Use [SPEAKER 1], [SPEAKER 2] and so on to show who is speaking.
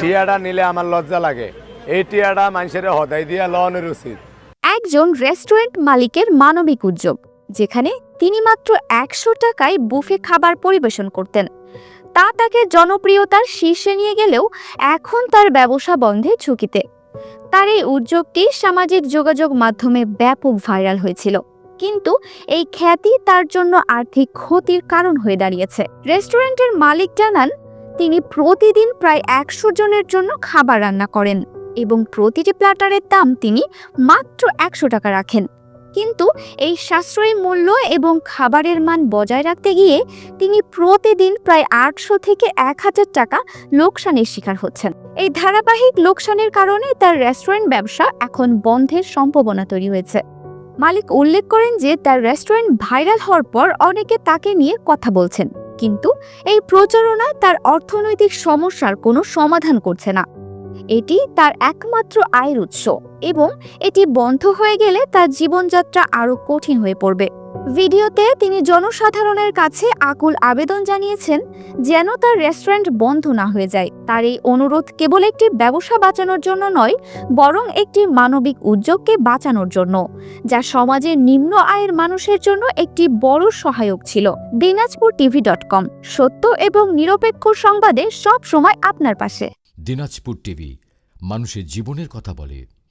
[SPEAKER 1] টিয়াটা নিলে আমার লজ্জা লাগে। এই টিয়াটা মানুষের হদাই দিয়া লওয়ানোর উচিত।
[SPEAKER 2] একজন রেস্টুরেন্ট মালিকের মানবিক উদ্যোগ, যেখানে তিনি মাত্র একশো টাকায় বুফে খাবার পরিবেশন করতেন। তা তাকে জনপ্রিয়তার শীর্ষে নিয়ে গেলেও এখন তার ব্যবসা বন্ধে ঝুঁকিতে। তার এই উদ্যোগটি সামাজিক যোগাযোগ মাধ্যমে ব্যাপক ভাইরাল হয়েছিল। কিন্তু এই খ্যাতি তার জন্য আর্থিক ক্ষতির কারণ হয়ে দাঁড়িয়েছে। রেস্টুরেন্টের মালিক জানান তিনি প্রতিদিন প্রায় একশো জনের জন্য খাবার রান্না করেন এবং প্রতিটি প্ল্যাটারের দাম তিনি মাত্র একশো টাকা রাখেন। কিন্তু এই সাশ্রয়ী মূল্য এবং খাবারের মান বজায় রাখতে গিয়ে তিনি প্রতিদিন প্রায় আটশো থেকে এক হাজার টাকা লোকসানের শিকার হচ্ছেন। এই ধারাবাহিক লোকসানের কারণে তার রেস্টুরেন্ট ব্যবসা এখন বন্ধের সম্ভাবনা তৈরি হয়েছে। মালিক উল্লেখ করেন যে তার রেস্টুরেন্ট ভাইরাল হওয়ার পর অনেকে তাকে নিয়ে কথা বলছেন। কিন্তু এই প্রচারণা তার অর্থনৈতিক সমস্যার কোনো সমাধান করছে না। এটি তার একমাত্র আয়ের উৎস এবং এটি বন্ধ হয়ে গেলে তার জীবনযাত্রা আরও কঠিন হয়ে পড়বে। ভিডিওতে তিনি জনসাধারণের কাছে আকুল আবেদন জানিয়েছেন যেন তার রেস্টুরেন্ট বন্ধ না হয়ে যায়। তার এই অনুরোধ কেবল একটি ব্যবসা বাঁচানোর জন্য নয়, বরং একটি মানবিক উদ্যোগকে বাঁচানোর জন্য, যা সমাজের নিম্ন আয়ের মানুষের জন্য একটি বড় সহায়ক ছিল। দিনাজপুর টিভি ডট কম, সত্য এবং নিরপেক্ষ সংবাদে সব সময় আপনার পাশে।
[SPEAKER 3] দিনাজপুর টিভি, মানুষের জীবনের কথা বলে।